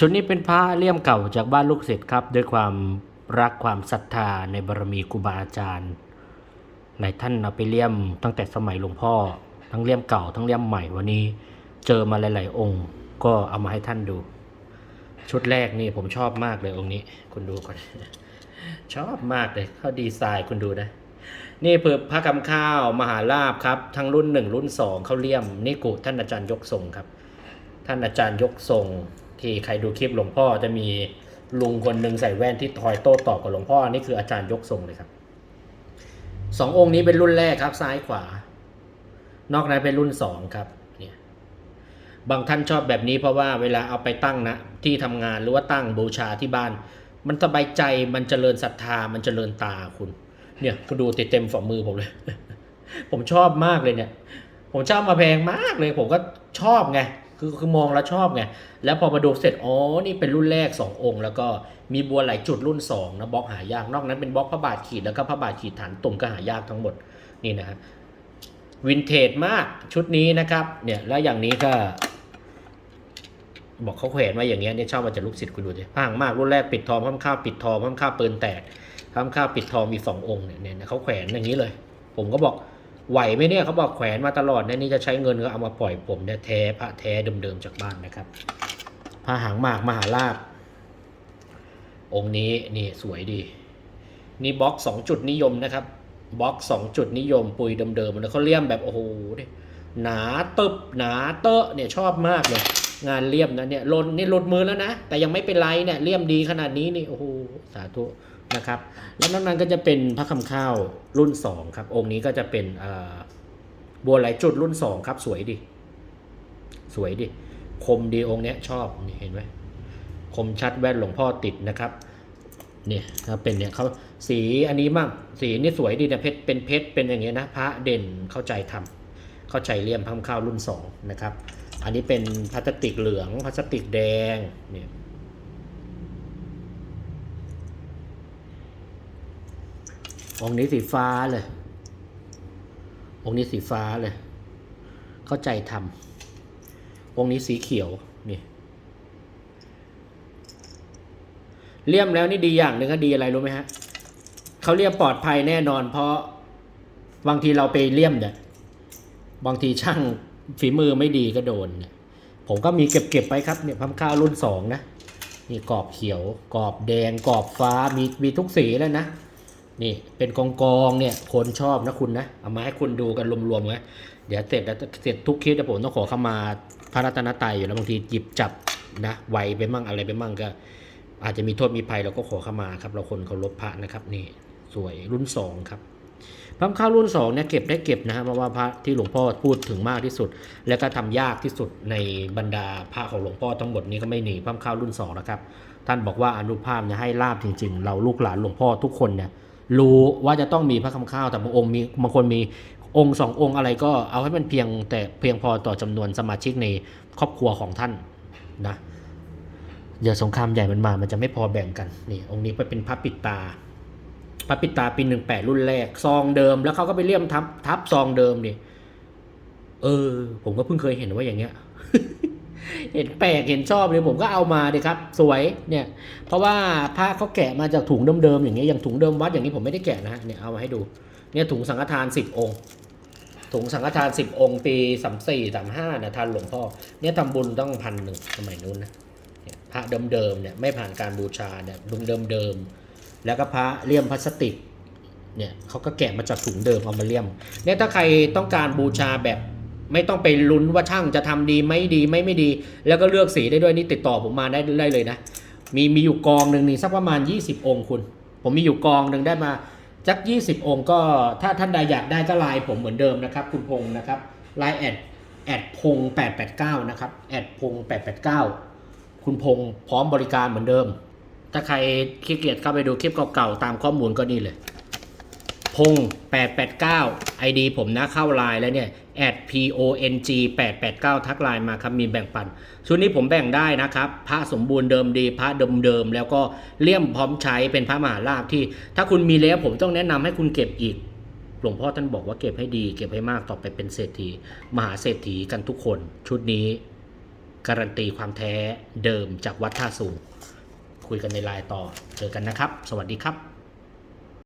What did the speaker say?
ชุดนี้เป็นพระเลี่ยมเก่าจากบ้านลูกศิษย์ครับ ด้วยความรักความศรัทธาในบารมีครูบาอาจารย์หลายท่านเอาไปเลี่ยมตั้งแต่สมัยหลวงพ่อ ทั้งเลี่ยมเก่าทั้งเลี่ยมใหม่วันนี้เจอมาหลาย ๆ องค์ ก็เอามาให้ท่านดู ชุดแรกนี่ผมชอบมากเลยองค์นี้ คุณดูก่อนชอบมากเลยเขาดีไซน์คุณดูนะ นี่เพือพระกำข้าวมหาลาบครับ ทั้งรุ่นหนึ่งรุ่นสองเขาเลี่ยมนี่กุท่านอาจารย์ยกทรงครับ ท่านอาจารย์ยกทรง ที่ใครดูคลิปหลวงพ่อจะมีลุงคนหนึ่งใส่แว่นที่ทอยโต้ตอบกับหลวงพ่อนี่คืออาจารย์ยกทรงเลยครับสององค์นี้เป็นรุ่นแรกครับ ซ้ายขวา นอกนั้นเป็นรุ่นสองครับเนี่ยบางท่านชอบแบบนี้เพราะว่าเวลาเอาไปตั้งนะที่ทำงานหรือว่าตั้งบูชาที่บ้าน มันสบายใจมันเจริญศรัทธามันเจริญตาคุณ เนี่ยคุณดูเต็มฝ่ามือผมเลย ผมชอบมากเลยเนี่ย ผมเช่ามาแพงมากเลย ผมก็ชอบไง คือคือมองแล้วชอบไง แล้วพอมาดูเสร็จ อ๋อ นี่เป็นรุ่นแรก 2 องค์ แล้วก็มีบัวไหลจุดรุ่น 2 นะบล็อกหายาก นอกนั้นเป็นบล็อกพระบาทขีดแล้วก็พระบาทขีดฐานตุ่มก็หายากทั้งหมดนี่นะฮะวินเทจมากชุดนี้นะครับ เนี่ยแล้วอย่างนี้ก็ บอกเขาแขวนไว้อย่างเงี้ยเนี่ยเช่ามาจากลูกศิษย์คุณดูดิพังมากรุ่นแรกปิดทองพัมข้าวปิดทองพัมข้าวปืนแตกพัมข้าวปิดทองมีสององค์เนี่ยเนี่ยเขาแขวนอย่างนี้เลย ผมก็บอก ไหวไหมเนี่ยเขาบอกแขวนมาตลอดเนะนี่จะใช้เงินก็เอามาปล่อยผมเนี่ยแท้พระแท้เดิมๆจากบ้านนะครับพระหางหมากมหาลาภองค์นี้นี่สวยดี นี่บล็อกสองจุดนิยมนะครับบล็อกสองจุดนิยมปุยเดิมๆแล้วเขาเลี่ยมแบบโอ้โหดหนาตึบหนาเตอะเนี่ยชอบมากเลยงานเลี่ยมนะเนี่ยลนนี่หลุดมือแล้วนะ แต่ยังไม่เป็นไรเนี่ยเลี่ยมดีขนาดนี้นี่โอ้โหสาธุ นะครับ แล้วนอกนั้นก็จะเป็นพระคำข้าวรุ่น 2 ครับ องค์นี้ก็จะเป็นบัวไหลจุดรุ่น 2 ครับ สวยดิ สวยดิ คมดีองค์เนี้ยชอบนี่เห็นไหมคมชัดแว่นหลวงพ่อติดนะครับเนี่ยถ้าเป็นเนี่ยเขาสีอันนี้มั่งสีนี่สวยดีนะเพชรเป็นเพชรเป็นอย่างเงี้ยนะพระเด่นเข้าใจทำเข้าใจเลี่ยมพระคำข้าวรุ่น2นะครับ อันนี้เป็นพลาสติกเหลืองพลาสติกแดงเนี่ย องค์นี้สีฟ้าเลย องค์นี้สีฟ้าเลย เข้าใจทำองค์นี้สีเขียวนี่เลี่ยมแล้วนี่ดีอย่างหนึ่งก็ดีอะไรรู้ไหมฮะเขาเลี่ยมปลอดภัยแน่นอน เพราะบางทีเราไปเลี่ยมเนี่ยบางทีช่างฝีมือไม่ดีก็โดนเนี่ยผมก็มีเก็บเก็บไปครับเนี่ยพัมข้าวรุ่นสองนะนี่กรอบเขียวกรอบแดงกรอบฟ้ามีมีทุกสีแล้วนะ นี่เป็นกองกองเนี่ยคนชอบนะคุณนะเอามาให้คุณดูกันรวมๆไว้เดี๋ยวเสร็จแล้วเสร็จทุกคลิปเดี๋ยวผมต้องขอเข้ามาพระรัตนตรัยอยู่แล้วบางทีหยิบจับนะไวไปมั่งอะไรไปมั่งก็ อาจจะมีโทษมีภัยเราก็ขอเข้ามาครับ เราคนเคารพพระนะครับนี่สวยรุ่นสองครับพระข้าวรุ่น2เนี่ยเก็บได้เก็บนะฮะเพราะว่าพระที่หลวงพ่อพูดถึงมากที่สุด และก็ทำยากที่สุดในบรรดาพระของหลวงพ่อทั้งหมดนี้ก็ไม่หนีพระข้าวรุ่น2นะครับท่านบอกว่าอนุภาพเนี่ยให้ลาบจริง ๆ เราลูกหลานหลวงพ่อทุกคนเนี่ย รู้ว่าจะต้องมีพระคำข้าวแต่บางองค์มีบางคนมีองค์สององค์อะไรก็เอาให้มันเพียงแต่เพียงพอต่อจำนวนสมาชิกในครอบครัวของท่านนะเดี๋ยวสงครามใหญ่มันมา มันจะไม่พอแบ่งกันนี่องค์นี้ไปเป็นพระปิดตาพระปิดตาปีหนึ่งแปดรุ่นแรกซองเดิม แล้วเขาก็ไปเลี่ยมทับทับซองเดิมนี่เออ ผมก็เพิ่งเคยเห็นว่าอย่างเงี้ย เห็นแปลกเห็นชอบเลยผมก็เอามาดิครับ สวยเนี่ย เพราะว่าผ้าเขาแกะมาจากถุงเดิมๆอย่างเงี้ยอย่างถุงเดิมวัดอย่างนี้ผมไม่ได้แกะนะฮะเนี่ยเอามาให้ดูเนี่ยถุงสังฆทานสิบองค์ถุงสังฆทานสิบองค์ปีสามสี่สามห้านะทานหลวงพ่อเนี่ยทำบุญต้องพันหนึ่งสมัยนู้นนะพระเดิมๆเนี่ยไม่ผ่านการบูชาเนี่ยดุมเดิมๆแล้วก็พระเลี่ยมพลาสติกเนี่ยเขาก็แกะมาจากถุงเดิมเอามาเลี่ยมเนี่ยถ้าใครต้องการบูชาแบบ ไม่ต้องไปลุ้นว่าช่างจะทำดีไม่ดีไม่ไม่ดี แล้วก็เลือกสีได้ด้วยนี่ติดต่อผมมาได้ได้เลยนะ มีมีอยู่กองหนึ่งนี่สักประมาณ 20 องค์คุณ ผมมีอยู่กองหนึ่งได้มาจัก20 องค์ก็ถ้าท่านใดอยากได้ก็ไลน์ผมเหมือนเดิมนะครับ คุณพงษ์นะครับไลน์แอดแอดพง889นะครับแอดพง889คุณพงษ์พร้อมบริการเหมือนเดิม ถ้าใครขี้เกียจเข้าไปดูคลิปเก่าๆตามข้อมูลก็นี่เลย พง889 ID ผมนะเข้าไลน์แล้วเนี่ย at pong 889 ทักไลน์มาครับมีแบ่งปัน ชุดนี้ผมแบ่งได้นะครับ พระสมบูรณ์เดิมดี พระเดิมๆแล้วก็เลี่ยมพร้อมใช้เป็นพระมหาลาภที่ ถ้าคุณมีแล้วผมต้องแนะนำให้คุณเก็บอีก หลวงพ่อท่านบอกว่าเก็บให้ดี เก็บให้มากต่อไปเป็นเศรษฐี มหาเศรษฐีกันทุกคน ชุดนี้ การันตีความแท้เดิมจากวัดท่าสูงคุยกันในไลน์ต่อเจอกันนะครับ สวัสดีครับ